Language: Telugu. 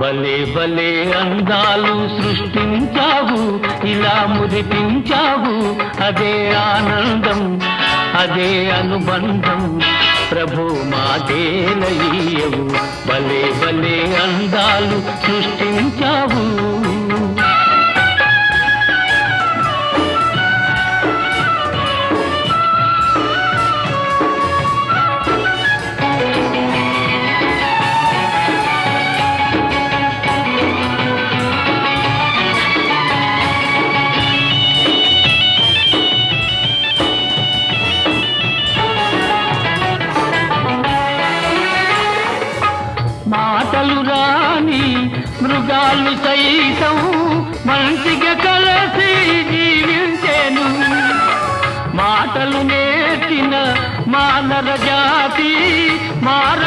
భలే భలే అందాలు సృష్టించావు ఇలా మురిపించావు అదే ఆనందం అదే అనుబంధం ప్రభు మాదేలయ్యవు భలే భలే అందాలు సృష్టించావు. మాటలు రాని మృగాలు సైతం మంచిగా కలిసి జీవించేను. మాటలు నేర్చిన మానర జాతి మార